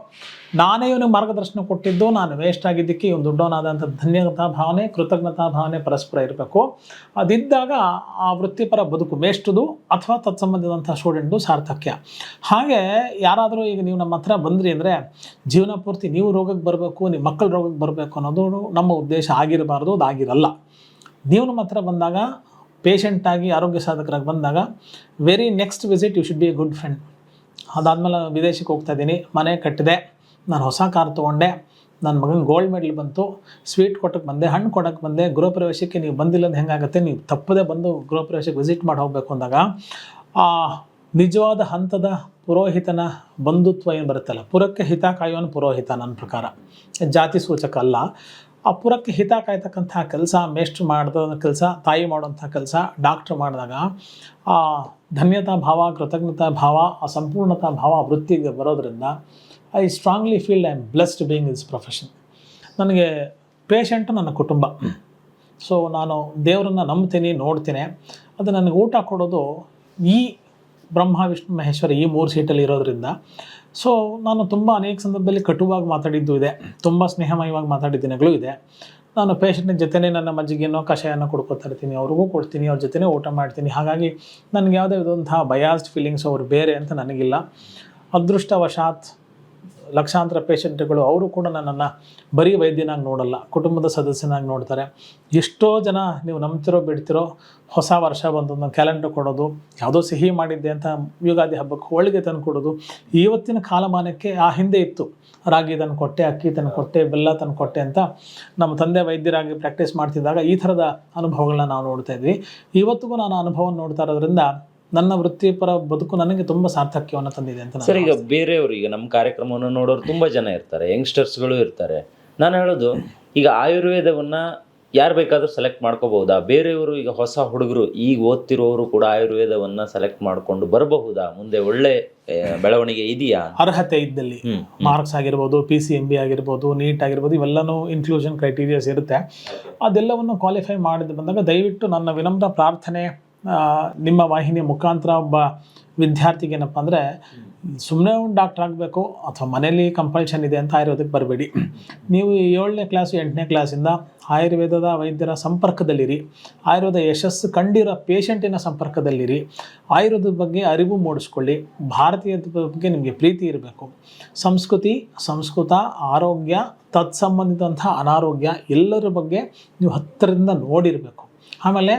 ನಾನೇ ಇವನಿಗೆ ಮಾರ್ಗದರ್ಶನ ಕೊಟ್ಟಿದ್ದು, ನಾನು ವೇಸ್ಟ್ ಆಗಿದ್ದಕ್ಕೆ ಇವನು ದೊಡ್ಡವನಾದಂಥ ಧನ್ಯತಾ ಭಾವನೆ, ಕೃತಜ್ಞತಾ ಭಾವನೆ ಪರಸ್ಪರ ಇರಬೇಕು. ಅದಿದ್ದಾಗ ಆ ವೃತ್ತಿಪರ ಬದುಕು ಮೇಷ್ಟ್ರದು ಅಥವಾ ತತ್ಸಂಬಂಧಿಸಿದಂಥ ಸ್ಟೂಡೆಂಟ್ದು ಸಾರ್ಥಕ್ಯ. ಹಾಗೆ ಯಾರಾದರೂ ಈಗ ನೀವು ನಮ್ಮ ಹತ್ರ ಬಂದ್ರಿ ಅಂದರೆ ಜೀವನ ಪೂರ್ತಿ ನೀವು ರೋಗಕ್ಕೆ ಬರಬೇಕು, ನಿಮ್ಮ ಮಕ್ಕಳು ರೋಗಕ್ಕೆ ಬರಬೇಕು ಅನ್ನೋದು ನಮ್ಮ ಉದ್ದೇಶ ಆಗಿರಬಾರ್ದು, ಅದಾಗಿರಲ್ಲ. ನೀವು ನಮ್ಮ ಹತ್ರ ಬಂದಾಗ ಪೇಷಂಟಾಗಿ ಆರೋಗ್ಯ ಸಾಧಕರಾಗಿ ಬಂದಾಗ very next visit you should be a good friend ಅದಾದಮೇಲೆ ವಿದೇಶಕ್ಕೆ ಹೋಗ್ತಾ ಇದ್ದೀನಿ, ಮನೆ ಕಟ್ಟಿದೆ, ನಾನು ಹೊಸ ಕಾರ್ ತೊಗೊಂಡೆ, ನನ್ನ ಮಗನ ಗೋಲ್ಡ್ ಮೆಡಲ್ ಬಂತು ಸ್ವೀಟ್ ಕೊಟ್ಟಕ್ಕೆ ಬಂದೆ, ಹಣ್ಣು ಕೊಡೋಕ್ಕೆ ಬಂದೆ ಗೃಹ ಪ್ರವೇಶಕ್ಕೆ ನೀವು ಬಂದಿಲ್ಲ ಅಂತ ಹೆಂಗಾಗುತ್ತೆ, ನೀವು ತಪ್ಪದೇ ಬಂದು ಗೃಹ ಪ್ರವೇಶಕ್ಕೆ ವಿಸಿಟ್ ಮಾಡಿ ಹೋಗಬೇಕು ಅಂದಾಗ, ಆ ನಿಜವಾದ ಹಂತದ ಪುರೋಹಿತನ ಬಂಧುತ್ವ ಏನು ಬರುತ್ತಲ್ಲ, ಪುರಕ್ಕೆ ಹಿತ ಕಾಯುವನು ಪುರೋಹಿತ ನನ್ನ ಪ್ರಕಾರ. ಜಾತಿ ಸೂಚಕ ಅಲ್ಲ. ಆ ಪುರಕ್ಕೆ ಹಿತ ಕಾಯ್ತಕ್ಕಂಥ ಕೆಲಸ, ಮೇಷ್ಟ್ರು ಮಾಡಿದ ಕೆಲಸ, ತಾಯಿ ಮಾಡುವಂಥ ಕೆಲಸ, ಡಾಕ್ಟ್ರ್ ಮಾಡಿದಾಗ, ಆ ಧನ್ಯತಾ ಭಾವ, ಕೃತಜ್ಞತಾ ಭಾವ, ಆ ಸಂಪೂರ್ಣತಾ ಭಾವ ವೃತ್ತಿಗೆ ಬರೋದ್ರಿಂದ I strongly feel I am blessed being is profession ನನಗೆ ಪೇಷಂಟು ನನ್ನ ಕುಟುಂಬ. ಸೊ ನಾನು ದೇವರನ್ನು ನಂಬ್ತೀನಿ, ನೋಡ್ತೀನಿ. ಅದು ನನಗೆ ಊಟ ಕೊಡೋದು ಈ ಬ್ರಹ್ಮ, ವಿಷ್ಣು, ಮಹೇಶ್ವರ ಈ ಮೂರು ಸೀಟಲ್ಲಿ ಇರೋದ್ರಿಂದ ಸೊ ನಾನು ತುಂಬ ಅನೇಕ ಸಂದರ್ಭದಲ್ಲಿ ಕಟುವಾಗಿ ಮಾತಾಡಿದ್ದು ಇದೆ. ತುಂಬ ಸ್ನೇಹಮಯವಾಗಿ ಮಾತಾಡಿದ ದಿನಗಳು ಇದೆ. ನಾನು ಪೇಷಂಟ್ನ ಜೊತೆನೇ ನನ್ನ ಮಜ್ಜಿಗೆನೋ, ಕಷಾಯನ ಕೊಡ್ಕೊತಾ ಇರ್ತೀನಿ. ಅವ್ರಿಗೂ ಕೊಡ್ತೀನಿ, ಅವ್ರ ಜೊತೆನೇ ಊಟ ಮಾಡ್ತೀನಿ. ಹಾಗಾಗಿ ನನಗೆ ಯಾವುದೇ ವಿಧಂತಹ ಬಯಾಸ್ಡ್ ಫೀಲಿಂಗ್ಸ್ ಅವರು ಬೇರೆ ಅಂತ ನನಗಿಲ್ಲ. ಅದೃಷ್ಟವಶಾತ್ ಲಕ್ಷಾಂತರ ಪೇಷಂಟ್ಗಳು ಅವರು ಕೂಡ ನನ್ನನ್ನು ಬರೀ ವೈದ್ಯನಾಗಿ ನೋಡಲ್ಲ, ಕುಟುಂಬದ ಸದಸ್ಯನಾಗಿ ನೋಡ್ತಾರೆ. ಎಷ್ಟೋ ಜನ ನೀವು ನಂಬ್ತಿರೋ ಬಿಡ್ತಿರೋ ಹೊಸ ವರ್ಷ ಬಂದು ಒಂದು ಕ್ಯಾಲೆಂಡರ್ ಕೊಡೋದು, ಯಾವುದೋ ಸಿಹಿ ಮಾಡಿದ್ದೆ ಅಂತ ಯುಗಾದಿ ಹಬ್ಬಕ್ಕೆ ಹೋಳಿಗೆ ತಂದು ಕೊಡೋದು, ಇವತ್ತಿನ ಕಾಲಮಾನಕ್ಕೆ ಆ ಹಿಂದೆ ಇತ್ತು. ರಾಗಿ ತಂದು ಕೊಟ್ಟೆ, ಅಕ್ಕಿ ತಂದು ಕೊಟ್ಟೆ, ಬೆಲ್ಲ ತಂದು ಕೊಟ್ಟೆ ಅಂತ ನಮ್ಮ ತಂದೆ ವೈದ್ಯರಾಗಿ ಪ್ರಾಕ್ಟೀಸ್ ಮಾಡ್ತಿದ್ದಾಗ ಈ ಥರದ ಅನುಭವಗಳನ್ನ ನಾವು ನೋಡ್ತಾ ಇದ್ವಿ. ಇವತ್ತಿಗೂ ನಾನು ಅನುಭವ ನೋಡ್ತಾ ಇರೋದ್ರಿಂದ ನನ್ನ ವೃತ್ತಿಪರ ಬದುಕು ನನಗೆ ತುಂಬ ಸಾರ್ಥಕ್ಯವನ್ನು ತಂದಿದೆ ಅಂತ ಸರ್ ಈಗ ಬೇರೆಯವರು ಈಗ ನಮ್ಮ ಕಾರ್ಯಕ್ರಮವನ್ನು ನೋಡೋರು ತುಂಬ ಜನ ಇರ್ತಾರೆ ಯಂಗ್ಸ್ಟರ್ಸ್ಗಳು ಇರ್ತಾರೆ. ನಾನು ಹೇಳೋದು ಈಗ ಆಯುರ್ವೇದವನ್ನ ಯಾರು ಬೇಕಾದರೂ ಸೆಲೆಕ್ಟ್ ಮಾಡ್ಕೋಬಹುದಾ? ಬೇರೆಯವರು ಈಗ ಹೊಸ ಹುಡುಗರು ಈಗ ಓದ್ತಿರೋರು ಕೂಡ ಆಯುರ್ವೇದವನ್ನ ಸೆಲೆಕ್ಟ್ ಮಾಡಿಕೊಂಡು ಬರಬಹುದಾ? ಮುಂದೆ ಒಳ್ಳೆ ಬೆಳವಣಿಗೆ ಇದೆಯಾ? ಅರ್ಹತೆ ಇದ್ದಲ್ಲಿ. ಮಾರ್ಕ್ಸ್ ಆಗಿರ್ಬೋದು ಪಿ ಸಿ ಎಂ ಬಿ ಆಗಿರ್ಬೋದು ನೀಟ್ ಆಗಿರ್ಬೋದು ಇವೆಲ್ಲನೂ ಇನ್ಕ್ಲೂಷನ್ ಕ್ರೈಟೀರಿಯಾಸ್ ಇರುತ್ತೆ. ಅದೆಲ್ಲವನ್ನು ಕ್ವಾಲಿಫೈ ಮಾಡಿದ ಬಂದಾಗ ದಯವಿಟ್ಟು ನನ್ನ ವಿನಮ್ರ ಪ್ರಾರ್ಥನೆ ನಿಮ್ಮ ವಾಹಿನಿಯ ಮುಖಾಂತರ ಒಬ್ಬ ವಿದ್ಯಾರ್ಥಿಗೆ ಏನಪ್ಪ ಅಂದರೆ ಸುಮ್ಮನೆ ಒಂದು ಡಾಕ್ಟರ್ ಆಗಬೇಕು ಅಥವಾ ಮನೇಲಿ ಕಂಪಲ್ಷನ್ ಇದೆ ಅಂತ ಆಯುರ್ವೇದಕ್ಕೆ ಬರಬೇಡಿ. ನೀವು ಏಳನೇ ಕ್ಲಾಸು ಎಂಟನೇ ಕ್ಲಾಸಿಂದ ಆಯುರ್ವೇದದ ವೈದ್ಯರ ಸಂಪರ್ಕದಲ್ಲಿರಿ. ಆಯುರ್ವೇದ ಯಶಸ್ಸು ಕಂಡಿರೋ ಪೇಷಂಟಿನ ಸಂಪರ್ಕದಲ್ಲಿರಿ. ಆಯುರ್ವೇದದ ಬಗ್ಗೆ ಅರಿವು ಮೂಡಿಸ್ಕೊಳ್ಳಿ. ಭಾರತೀಯದ ಬಗ್ಗೆ ನಿಮಗೆ ಪ್ರೀತಿ ಇರಬೇಕು. ಸಂಸ್ಕೃತಿ, ಸಂಸ್ಕೃತ, ಆರೋಗ್ಯ ತತ್ಸಂಬಂಧಿತಂಥ ಅನಾರೋಗ್ಯ ಎಲ್ಲರ ಬಗ್ಗೆ ನೀವು ಹತ್ತಿರದಿಂದ ನೋಡಿರಬೇಕು. ಆಮೇಲೆ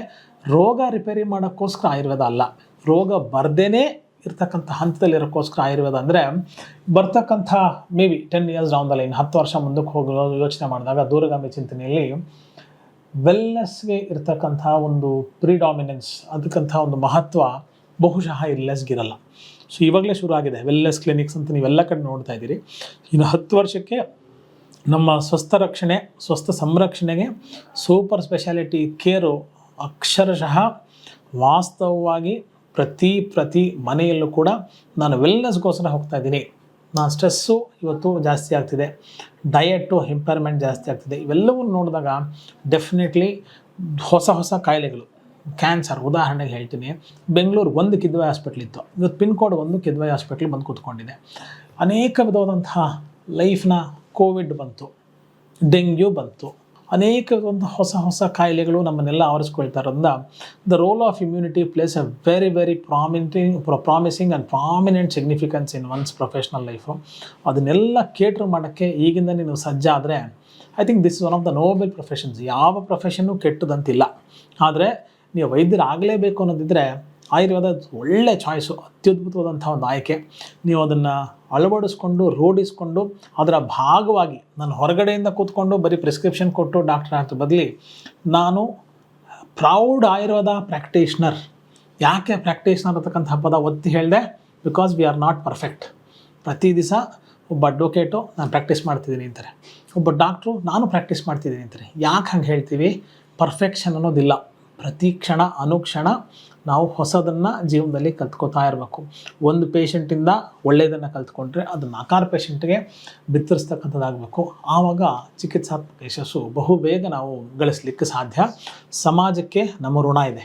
ರೋಗ ರಿಪೇರಿ ಮಾಡೋಕ್ಕೋಸ್ಕರ ಆಯುರ್ವೇದ ಅಲ್ಲ. ರೋಗ ಬರ್ದೇನೆ ಇರ್ತಕ್ಕಂಥ ಹಂತದಲ್ಲಿರೋಕ್ಕೋಸ್ಕರ ಆಯುರ್ವೇದ ಅಂದರೆ ಬರ್ತಕ್ಕಂಥ maybe ten years down the line ಹತ್ತು ವರ್ಷ ಮುಂದಕ್ಕೆ ಹೋಗೋ ಯೋಚನೆ ಮಾಡಿದಾಗ ದೂರಗಾಮಿ ಚಿಂತನೆಯಲ್ಲಿ ವೆಲ್ನೆಸ್ಗೆ ಇರ್ತಕ್ಕಂಥ ಒಂದು ಪ್ರಿಡಾಮಿನೆನ್ಸ್ ಅದಕ್ಕಂಥ ಒಂದು ಮಹತ್ವ ಬಹುಶಃ ಇಲ್ಲೆಸ್ಗಿರಲ್ಲ ಸೊ ಇವಾಗಲೇ ಶುರು ಆಗಿದೆ. ವೆಲ್ನೆಸ್ ಕ್ಲಿನಿಕ್ಸ್ ಅಂತ ನೀವೆಲ್ಲ ಕಡೆ ನೋಡ್ತಾ ಇದ್ದೀರಿ. ಇನ್ನು ಹತ್ತು ವರ್ಷಕ್ಕೆ ನಮ್ಮ ಸ್ವಸ್ಥ ರಕ್ಷಣೆ, ಸ್ವಸ್ಥ ಸಂರಕ್ಷಣೆಗೆ ಸೂಪರ್ ಸ್ಪೆಷಾಲಿಟಿ ಕೇರು ಅಕ್ಷರಶಃ ವಾಸ್ತವವಾಗಿ ಪ್ರತಿ ಪ್ರತಿ ಮನೆಯಲ್ಲೂ ಕೂಡ ನಾನು ವೆಲ್ನೆಸ್ಗೋಸ್ಕರ ಹೋಗ್ತಾ ಇದ್ದೀನಿ. ನಾನು ಸ್ಟ್ರೆಸ್ಸು ಇವತ್ತು ಜಾಸ್ತಿ ಆಗ್ತಿದೆ. ಡಯಟು ಇಂಪೈರ್ಮೆಂಟ್ ಜಾಸ್ತಿ ಆಗ್ತಿದೆ. ಇವೆಲ್ಲವೂ ನೋಡಿದಾಗ ಡೆಫಿನೆಟ್ಲಿ ಹೊಸ ಹೊಸ ಕಾಯಿಲೆಗಳು. ಕ್ಯಾನ್ಸರ್ ಉದಾಹರಣೆಗೆ ಹೇಳ್ತೀನಿ. ಬೆಂಗಳೂರು ಒಂದು ಕಿದ್ವಾಯಿ ಹಾಸ್ಪಿಟ್ಲ್ ಇತ್ತು. ಇವತ್ತು ಪಿನ್ ಕೋಡ್ ಒಂದು ಕಿದ್ವಾಯಿ ಹಾಸ್ಪಿಟ್ಲ್ ಬಂದು ಕೂತ್ಕೊಂಡಿದೆ. ಅನೇಕ ವಿಧವಾದಂತಹ ಲೈಫ್ನ ಕೋವಿಡ್ ಬಂತು. ಡೆಂಗ್ಯೂ ಬಂತು. ಅನೇಕ ಒಂದು ಹೊಸ ಹೊಸ ಕಾಯಿಲೆಗಳು ನಮ್ಮನ್ನೆಲ್ಲ ಆವರಿಸ್ಕೊಳ್ತಾ ಇರೋದ್ರಿಂದ the role of immunity plays a very very promining promising and prominent significance in one's professional life ಅದನ್ನೆಲ್ಲ ಕೇಟ್ರ್ ಮಾಡೋಕ್ಕೆ ಈಗಿಂದ ನೀನು ಸಜ್ಜಾದರೆ I think this is one of the noble professions ಯಾವ ಪ್ರೊಫೆಷನ್ನು ಕೆಟ್ಟದಂತಿಲ್ಲ. ಆದರೆ, ನೀವು ವೈದ್ಯರಾಗಲೇಬೇಕು ಅನ್ನೋದಿದ್ದರೆ ಆಯುರ್ವೇದ ಒಳ್ಳೆ ಚಾಯ್ಸು ಅತ್ಯದ್ಭುತವಾದಂಥ ಒಂದು ಆಯ್ಕೆ ನೀವು ಅದನ್ನು ಅಳವಡಿಸ್ಕೊಂಡು, ರೂಢಿಸ್ಕೊಂಡು, ಅದರ ಭಾಗವಾಗಿ ನಾನು ಹೊರಗಡೆಯಿಂದ ಕೂತ್ಕೊಂಡು ಬರೀ ಪ್ರಿಸ್ಕ್ರಿಪ್ಷನ್ ಕೊಟ್ಟು ಡಾಕ್ಟರ್ ಆಗ್ತ ಬದಲಿ, ನಾನು ಪ್ರೌಡ್ ಆಯುರ್ವೇದ ಪ್ರಾಕ್ಟೀಷ್ನರ್ ಯಾಕೆ ಪ್ರಾಕ್ಟೀಷ್ನರ್ ಅಂತಕ್ಕಂಥ ಪದ ಒತ್ತಿ ಹೇಳಿದೆ? Because we are not perfect ಪ್ರತಿ ದಿವಸ ಒಬ್ಬ ಅಡ್ವೊಕೇಟು ನಾನು ಪ್ರಾಕ್ಟೀಸ್ ಮಾಡ್ತಿದ್ದೀನಿ ಅಂತಾರೆ. ಒಬ್ಬ ಡಾಕ್ಟ್ರು ನಾನು ಪ್ರಾಕ್ಟೀಸ್ ಮಾಡ್ತಿದ್ದೀನಿ ಅಂತಾರೆ. ಯಾಕೆ ಹಂಗೆ ಹೇಳ್ತೀವಿ? ಪರ್ಫೆಕ್ಷನ್ ಅನ್ನೋದಿಲ್ಲ. ಪ್ರತಿ ಕ್ಷಣ, ಅನುಕ್ಷಣ ನಾವು ಹೊಸದನ್ನು ಜೀವನದಲ್ಲಿ ಕಲ್ತ್ಕೋತಾ ಇರಬೇಕು. ಒಂದು ಪೇಷಂಟಿಂದ ಒಳ್ಳೆಯದನ್ನು ಕಲ್ತ್ಕೊಂಡ್ರೆ ಅದು ನಾಲ್ಕಾರು ಪೇಷಂಟ್ಗೆ ಬಿತ್ತರಿಸ್ತಕ್ಕಂಥದ್ದಾಗಬೇಕು. ಆವಾಗ ಚಿಕಿತ್ಸಾತ್ಮಕ ಯಶಸ್ಸು ಬಹುಬೇಗ ನಾವು ಗಳಿಸಲಿಕ್ಕೆ ಸಾಧ್ಯ. ಸಮಾಜಕ್ಕೆ ನಮ್ಮ ಋಣ ಇದೆ.